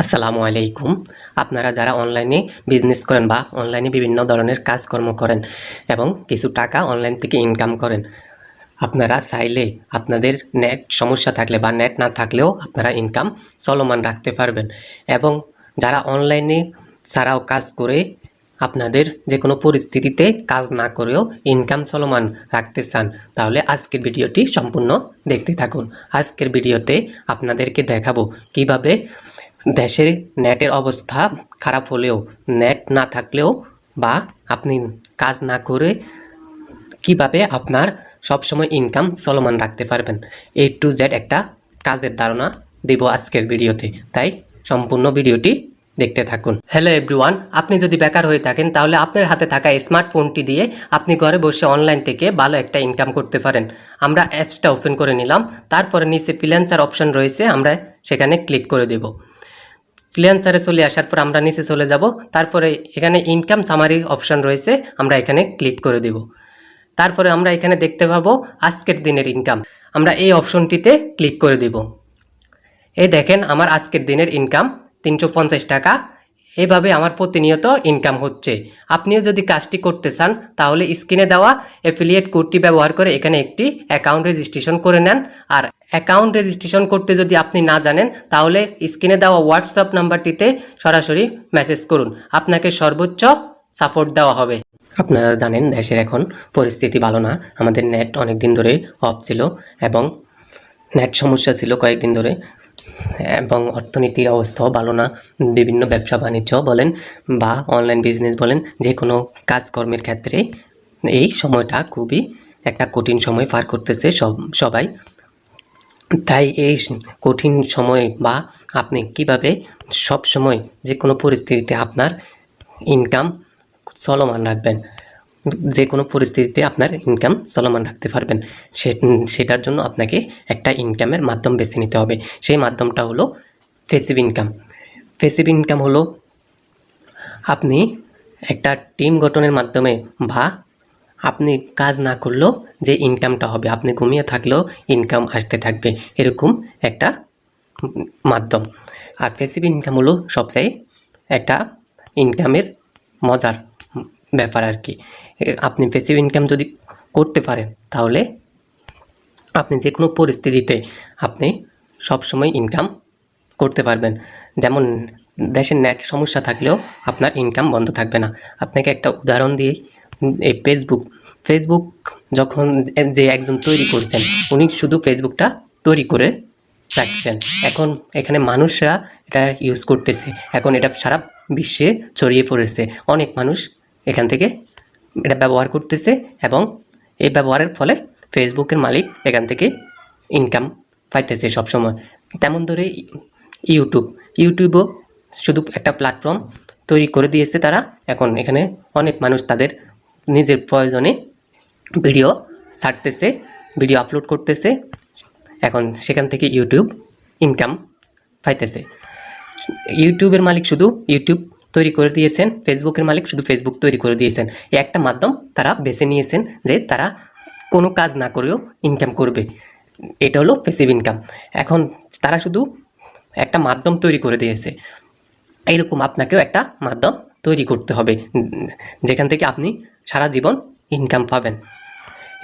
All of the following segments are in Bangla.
আসসালামু আলাইকুম। আপনারা যারা অনলাইনে বিজনেস করেন বা অনলাইনে বিভিন্ন ধরনের কাজকর্ম করেন এবং কিছু টাকা অনলাইন থেকে ইনকাম করেন, আপনারা চাইলে আপনাদের নেট সমস্যা থাকলে বা নেট না থাকলেও আপনারা ইনকাম চলমান রাখতে পারবেন এবং যারা অনলাইনে ছাড়াও কাজ করে, আপনাদের যে কোনো পরিস্থিতিতে কাজ না করেও ইনকাম চলমান রাখতে চান, তাহলে আজকের ভিডিওটি সম্পূর্ণ দেখতে থাকুন। আজকের ভিডিওতে আপনাদেরকে দেখাবো কীভাবে দেশের নেটের অবস্থা খারাপ হলেও, নেট না থাকলেও বা আপনি কাজ না করে কীভাবে আপনার সবসময় ইনকাম চলমান রাখতে পারবেন? এ টু জেড একটা কাজের ধারণা দেব আজকের ভিডিওতে। তাই সম্পূর্ণ ভিডিওটি দেখতে থাকুন। হ্যালো এভরিওয়ান আপনি যদি বেকার হয়ে থাকেন, তাহলে আপনার হাতে থাকা স্মার্টফোনটি দিয়ে আপনি ঘরে বসে অনলাইন থেকে ভালো একটা ইনকাম করতে পারেন। আমরা অ্যাপসটা ওপেন করে নিলাম, তারপরে নিচে ফ্রিল্যান্সার অপশন রয়েছে, আমরা সেখানে ক্লিক করে দেব। ফ্রিল্যান্সারে চলে আসার পর আমরা নিচে চলে যাব। তারপরে এখানে ইনকাম সামারি অপশন রয়েছে, আমরা এখানে ক্লিক করে দেব। তারপরে আমরা এখানে দেখতে পাবো আজকের দিনের ইনকাম আমরা এই অপশনটিতে ক্লিক করে দেব। এই দেখেন আমার আজকের দিনের ইনকাম তিনশো পঞ্চাশ টাকা। এভাবে আমার প্রতিনিয়ত ইনকাম হচ্ছে। আপনিও যদি কাজটি করতে চান, তাহলে স্ক্রিনে দেওয়া অ্যাফিলিয়েট কোডটি ব্যবহার করে এখানে একটি অ্যাকাউন্ট রেজিস্ট্রেশন করে নেন। আর অ্যাকাউন্ট রেজিস্ট্রেশন করতে যদি আপনি না জানেন, তাহলে স্ক্রিনে দেওয়া হোয়াটসঅ্যাপ নাম্বারটিতে সরাসরি মেসেজ করুন। আপনাকে সর্বোচ্চ সাপোর্ট দেওয়া হবে। আপনারা জানেন, দেশের এখন পরিস্থিতি ভালো না। আমাদের নেট অনেক দিন ধরে অফ ছিল এবং নেট সমস্যা ছিল কয়েকদিন ধরে। এবং অর্থনীতির অবস্থাও ভালো না। বিভিন্ন ব্যবসা বাণিজ্য বলেন বা অনলাইন বিজনেস বলেন যে কোনো কাজকর্মের ক্ষেত্রে এই সময়টা খুবই একটা কঠিন সময় পার করতেছে সব, সবাই। তাই এই কঠিন সময়ে বা আপনি কীভাবে সব সময় যে কোনো পরিস্থিতিতে আপনার ইনকাম চলমান রাখবেন। যে কোনো পরিস্থিতিতে আপনার ইনকাম চলমান রাখতে পারবেন। সেটার জন্য আপনাকে একটা ইনকামের মাধ্যম বেছে নিতে হবে। সেই মাধ্যমটা হলো ফেসিভ ইনকাম ফেসিভ ইনকাম হলো আপনি একটা টিম গঠনের মাধ্যমে বা আপনি কাজ না করলেও যে ইনকামটা হবে, আপনি ঘুমিয়ে থাকলেও ইনকাম আসতে থাকবে। এরকম একটা মাধ্যম। আর প্যাসিভ ইনকাম হলো সবচেয়ে একটা ইনকামের মজার ব্যাপার আর কি। আপনি প্যাসিভ ইনকাম যদি করতে পারেন, তাহলে আপনি যে কোনো পরিস্থিতিতে আপনি সবসময় ইনকাম করতে পারবেন। যেমন দেশের নেট সমস্যা থাকলেও আপনার ইনকাম বন্ধ থাকবে না। আপনাকে একটা উদাহরণ দিয়ে এই ফেসবুক ফেসবুক যখন যে একজন তৈরি করছেন, উনি শুধু ফেসবুকটা তৈরি করে রাখছেন। এখন এখানে মানুষরা এটা ইউজ করতেছে। এখন এটা সারা বিশ্বে ছড়িয়ে পড়েছে। অনেক মানুষ এখান থেকে এটা ব্যবহার করতেছে এবং এই ব্যবহারের ফলে ফেসবুকের মালিক এখান থেকে ইনকাম পাইতেছে সবসময়। তেমন ধরে ইউটিউব ইউটিউবও শুধু একটা প্ল্যাটফর্ম তৈরি করে দিয়েছে তারা। এখন এখানে অনেক মানুষ তাদের নিজের প্রয়োজনে ভিডিও ছাড়তেছে ভিডিও আপলোড করতেছে। এখন সেখান থেকে ইউটিউব ইনকাম পাইতেছে। ইউটিউবের মালিক শুধু ইউটিউব তৈরি করে দিয়েছেন ফেসবুকের মালিক শুধু ফেসবুক তৈরি করে দিয়েছেন। এই একটা মাধ্যম তারা বেছে নিয়েছেন যে তারা কোনো কাজ না করেও ইনকাম করবে। এটা হলো প্যাসিভ ইনকাম এখন তারা শুধু একটা মাধ্যম তৈরি করে দিয়েছে। এইরকম আপনাকেও একটা মাধ্যম তৈরি করতে হবে, যেখান থেকে আপনি সারা জীবন ইনকাম পাবেন।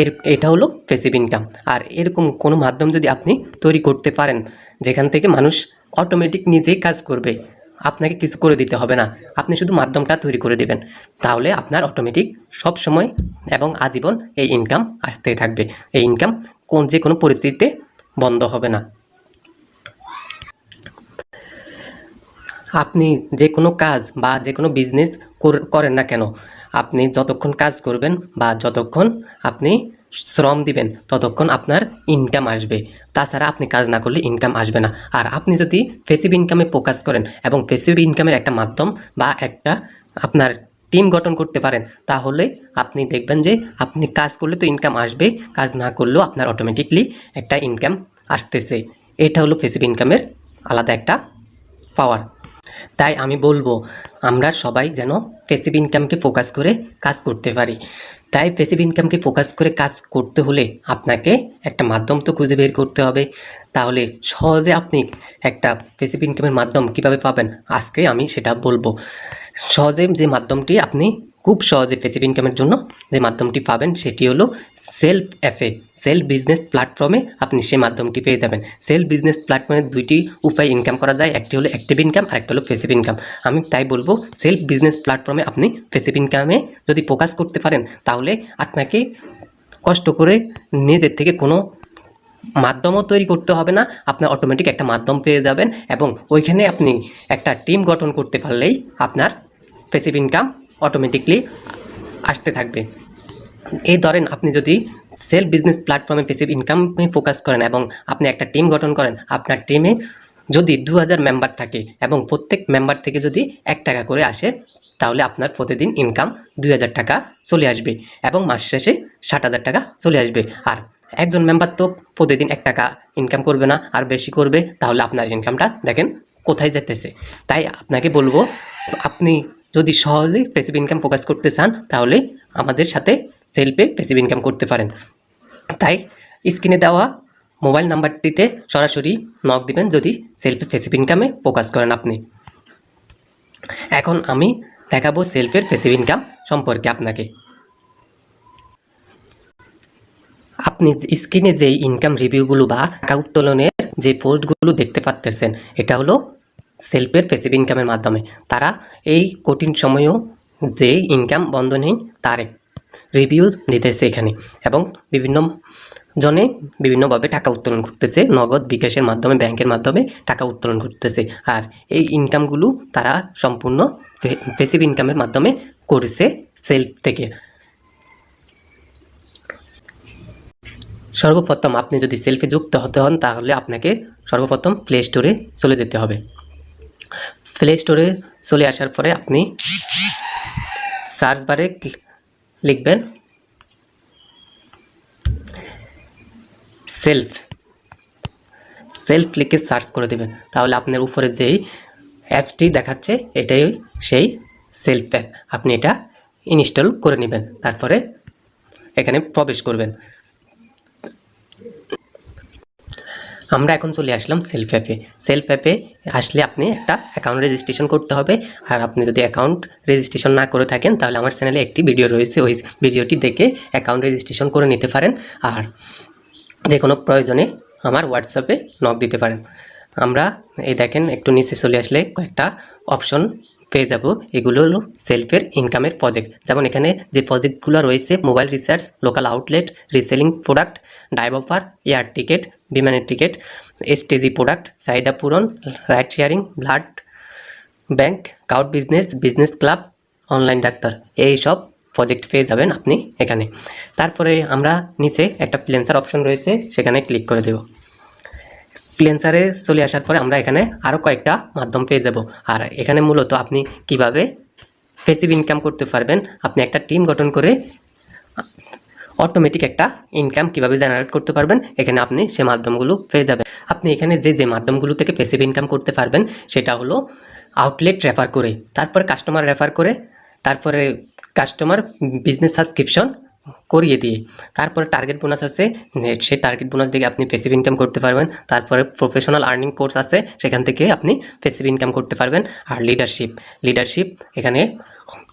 এর, এটা হলো পেসিভ ইনকাম আর এরকম কোনো মাধ্যম যদি আপনি তৈরি করতে পারেন, যেখান থেকে মানুষ অটোমেটিক নিজেই কাজ করবে আপনাকে কিছু করে দিতে হবে না। আপনি শুধু মাধ্যমটা তৈরি করে দেবেন। তাহলে আপনার অটোমেটিক সব সময় এবং আজীবন এই ইনকাম আসতেই থাকবে। এই ইনকাম কোন যে কোনো পরিস্থিতিতে বন্ধ হবে না। আপনি যে কোনো কাজ বা যে কোনো বিজনেস করেন না কেন। আপনি যতক্ষণ কাজ করবেন বা যতক্ষণ আপনি শ্রম দিবেন, ততক্ষণ আপনার ইনকাম আসবে। তাছাড়া আপনি কাজ না করলে ইনকাম আসবে না। আর আপনি যদি ফেসিভ ইনকামে ফোকাস করেন এবং ফেসিভ ইনকামের একটা মাধ্যম বা একটা আপনার টিম গঠন করতে পারেন, তাহলে আপনি দেখবেন যে আপনি কাজ করলে তো ইনকাম আসবে, কাজ না করলেও আপনার অটোমেটিকলি একটা ইনকাম আসতেছে। এটা হলো ফেসিভ ইনকামের আলাদা একটা পাওয়ার তাই আমি বলব, আমরা সবাই যেন ফেসিভ ইনকামকে ফোকাস করে কাজ করতে পারি। তাই প্যাসিভ ইনকামকে ফোকাস করে কাজ করতে হলে আপনাকে একটা মাধ্যম তো খুঁজে বের করতে হবে। তাহলে সহজে আপনি একটা প্যাসিভ ইনকামের মাধ্যম কীভাবে পাবেন? আজকে আমি সেটা বলব। সহজে যে মাধ্যমটি আপনি খুব সহজে প্যাসিভ ইনকামের জন্য যে মাধ্যমটি পাবেন সেটি হলো সেলফ অ্যাফে সেলফ বিজনেস প্ল্যাটফর্মে আপনি সেই মাধ্যমটি পেয়ে যাবেন। সেলফ বিজনেস প্ল্যাটফর্মে দুইটি উপায় ইনকাম করা যায়, একটি হলো অ্যাক্টিভ ইনকাম আর একটা হলো প্যাসিভ ইনকাম আমি তাই বলব সেলফ বিজনেস প্ল্যাটফর্মে আপনি প্যাসিভ ইনকামে যদি ফোকাস করতে পারেন, তাহলে আপনাকে কষ্ট করে নিজের থেকে কোনো মাধ্যমও তৈরি করতে হবে না, আপনার অটোমেটিক একটা মাধ্যম পেয়ে যাবেন এবং ওইখানে আপনি একটা টিম গঠন করতে পারলেই আপনার প্যাসিভ ইনকাম অটোমেটিকলি আসতে থাকবে। এই ধরেন আপনি যদি সেলফ বিজনেস প্ল্যাটফর্মে প্যাসিভ ইনকামে ফোকাস করেন এবং আপনি একটা টিম গঠন করেন, আপনার টিমে যদি দু হাজার মেম্বার থাকে এবং প্রত্যেক মেম্বার থেকে যদি এক টাকা করে আসে, তাহলে আপনার প্রতিদিন ইনকাম দুই হাজার টাকা চলে আসবে এবং মাস শেষে ষাট হাজার টাকা চলে আসবে। আর একজন মেম্বার তো প্রতিদিন এক টাকা ইনকাম করবে না, আর বেশি করবে, তাহলে আপনার ইনকামটা দেখেন কোথায় যেতেছে তাই আপনাকে বলব, আপনি যদি সহজেই প্যাসিভ ইনকাম ফোকাস করতে চান, তাহলে আমাদের সাথে সেলফে প্যাসিভ ইনকাম করতে পারেন। তাই স্ক্রিনে দেওয়া মোবাইল নাম্বারটিতে সরাসরি নক দিবেন যদি সেলফে প্যাসিভ ইনকামে ফোকাস করেন আপনি। এখন আমি দেখাবো সেলফের প্যাসিভ ইনকাম সম্পর্কে আপনাকে। আপনি স্ক্রিনে যে ইনকাম রিভিউগুলো বা টাকা উত্তোলনের যে পোস্টগুলো দেখতে পাচ্তেছেন এটা হলো সেলফের প্যাসিভ ইনকামের মাধ্যমে। তারা এই কঠিন সময়েও যে ইনকাম বন্ধ নেই তার রিভিউ দিতেছে এখানে এবং বিভিন্ন জনে বিভিন্নভাবে টাকা উত্তোলন করতেছে, নগদ বিকাশের মাধ্যমে, ব্যাংকের মাধ্যমে টাকা উত্তোলন করতেছে। আর এই ইনকামগুলো তারা সম্পূর্ণ প্যাসিভ ইনকামের মাধ্যমে করেছে সেলফ থেকে। সর্বপ্রথম আপনি যদি সেলফে যুক্ত হতে হন, তাহলে আপনাকে সর্বপ্রথম প্লে স্টোরে চলে যেতে হবে। প্লে স্টোরে চলে আসার পরে আপনি সার্চ বারে লিখবেন সেলফ সেলফ লিখে সার্চ করে দেবেন। তাহলে আপনার উপরে যেই অ্যাপসটি দেখাচ্ছে, এটাই সেই সেলফ অ্যাপ আপনি এটা ইনস্টল করে নেবেন। তারপরে এখানে প্রবেশ করবেন। আমরা এখন চলে আসলাম সেলফ অ্যাপে সেলফ অ্যাপে আসলে আপনি একটা অ্যাকাউন্ট রেজিস্ট্রেশন করতে হবে। আর আপনি যদি অ্যাকাউন্ট রেজিস্ট্রেশন না করে থাকেন, তাহলে আমার চ্যানেলে একটি ভিডিও রয়েছে। ওই ভিডিওটি দেখে অ্যাকাউন্ট রেজিস্ট্রেশন করে নিতে পারেন। আর যে কোনো প্রয়োজনে আমার হোয়াটসঅ্যাপে নক দিতে পারেন। আমরা এই দেখেন, একটু নিচে চলে আসলে কয়েকটা অপশন পেয়ে যাব। এগুলো হলো সেলফের ইনকামের প্রজেক্ট যেমন এখানে যে প্রজেক্টগুলো রয়েছে mobile research local outlet reselling product dive offer air ticket বিমানের টিকিট এসটিজি প্রোডাক্ট চাহিদা পূরণ ride sharing blood bank cout business business club online doctor এই সব প্রজেক্ট পেয়ে যাবেন আপনি এখানে। তারপরে আমরা নিচে একটা প্লেন্সার অপশন রয়েছে, সেখানে ক্লিক করে দেব। প্লেন্সারে চলে আসার পরে আমরা এখানে আরও কয়েকটা মাধ্যম পেয়ে যাব। আর এখানে মূলত আপনি কীভাবে ফেসিভ ইনকাম করতে পারবেন, আপনি একটা টিম গঠন করে অটোমেটিক একটা ইনকাম কীভাবে জেনারেট করতে পারবেন, এখানে আপনি সে মাধ্যমগুলো পেয়ে যাবেন। আপনি এখানে যে যে মাধ্যমগুলো থেকে প্যাসিভ ইনকাম করতে পারবেন, সেটা হলো আউটলেট রেফার করে, তারপর কাস্টমার রেফার করে, তারপরে কাস্টমার বিজনেস সাবস্ক্রিপশন করিয়ে দিয়ে তারপরে টার্গেট বোনাস আছে সেই টার্গেট বোনাস থেকে আপনি পেসিভ ইনকাম করতে পারবেন। তারপরে প্রফেশনাল আর্নিং কোর্স আছে, সেখান থেকে আপনি পেসিভ ইনকাম করতে পারবেন। আর লিডারশিপ লিডারশিপ এখানে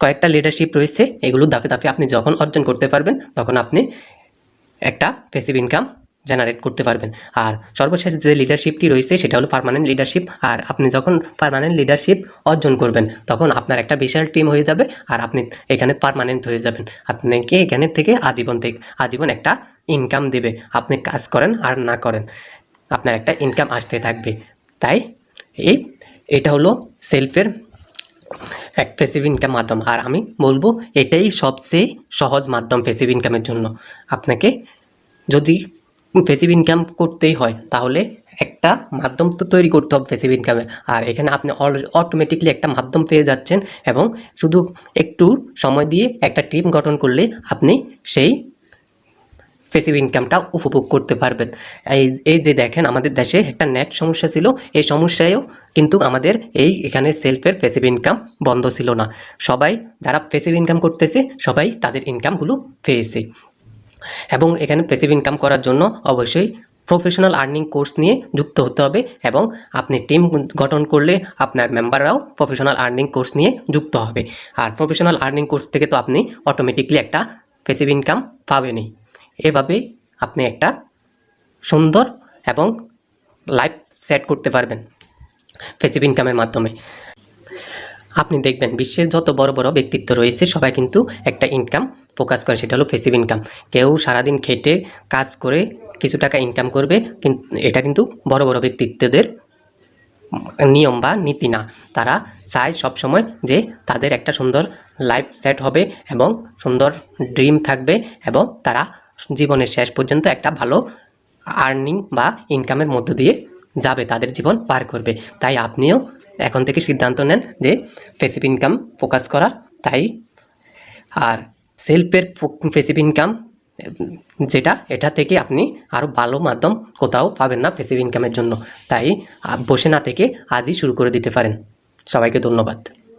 কয়েকটা লিডারশিপ রয়েছে, এগুলো দাপে দাপে আপনি যখন অর্জন করতে পারবেন, তখন আপনি একটা পেসিভ ইনকাম জেনারেট করতে পারবেন। আর সর্বশেষ যে লিডারশিপটি রয়েছে, সেটা হলো পার্মানেন্ট লিডারশিপ আর আপনি যখন পারমানেন্ট লিডারশিপ অর্জন করবেন, তখন আপনার একটা বিশাল টিম হয়ে যাবে আর আপনি এখানে পার্মানেন্ট হয়ে যাবেন। আপনাকে এখানে থেকে আজীবন থেকে আজীবন একটা ইনকাম দেবে। আপনি কাজ করেন আর না করেন, আপনার একটা ইনকাম আসতে থাকবে। তাই এই, এটা হলো সেলফের এক ফেসিভ ইনকাম মাধ্যম। আর আমি বলব, এটাই সবচেয়ে সহজ মাধ্যম ফেসিভ ইনকামের জন্য। আপনাকে যদি প্যাসিভ ইনকাম করতেই হয়, তাহলে একটা মাধ্যম তো তৈরি করতে হবে প্যাসিভ ইনকামে আর এখানে আপনি অটোমেটিকলি একটা মাধ্যম পেয়ে যাচ্ছেন এবং শুধু একটু সময় দিয়ে একটা টিম গঠন করলে আপনি সেই প্যাসিভ ইনকামটা উপভোগ করতে পারবেন। এই এই যে দেখেন আমাদের দেশে একটা নেট সমস্যা ছিল, এই সমস্যায়ও কিন্তু আমাদের এই এখানে সেলফের প্যাসিভ ইনকাম বন্ধ ছিল না। সবাই যারা প্যাসিভ ইনকাম করতেছে, সবাই তাদের ইনকামগুলো পেয়েছে। এবং এখানে প্যাসিভ ইনকাম করার জন্য অবশ্যই প্রফেশনাল আর্নিং কোর্স নিয়ে যুক্ত হতে হবে এবং আপনি টিম গঠন করলে আপনার মেম্বাররাও প্রফেশনাল আর্নিং কোর্স নিয়ে যুক্ত হবে। আর প্রফেশনাল আর্নিং কোর্স থেকে তো আপনি অটোমেটিকলি একটা প্যাসিভ ইনকাম পাবেনই। এভাবে আপনি একটা সুন্দর এবং লাইফ সেট করতে পারবেন প্যাসিভ ইনকামের মাধ্যমে। আপনি দেখবেন বিশ্বের যত বড় বড় ব্যক্তিত্ব রয়েছে, সবাই কিন্তু একটা ইনকাম ফোকাস করে, সেটা হলো ফেসিভ ইনকাম কেউ সারাদিন খেটে কাজ করে কিছু টাকা ইনকাম করবে এটা কিন্তু বড় বড় ব্যক্তিত্বদের নিয়ম বা নীতি না। তারা চায় সবসময় যে তাদের একটা সুন্দর লাইফ সেট হবে এবং সুন্দর ড্রিম থাকবে এবং তারা জীবনের শেষ পর্যন্ত একটা ভালো আর্নিং বা ইনকামের মধ্য দিয়ে যাবে, তাদের জীবন পার করবে। তাই আপনিও এখন থেকে সিদ্ধান্ত নেন যে ফেসিভ ইনকাম ফোকাস করার, তাই আর সেলফের ফেসিভ ইনকাম যেটা এটা থেকে আপনি আরও ভালো মাধ্যম কোথাও পাবেন না ফেসিভ ইনকামের জন্য। তাই বসে না থেকে আজই শুরু করে দিতে পারেন। সবাইকে ধন্যবাদ।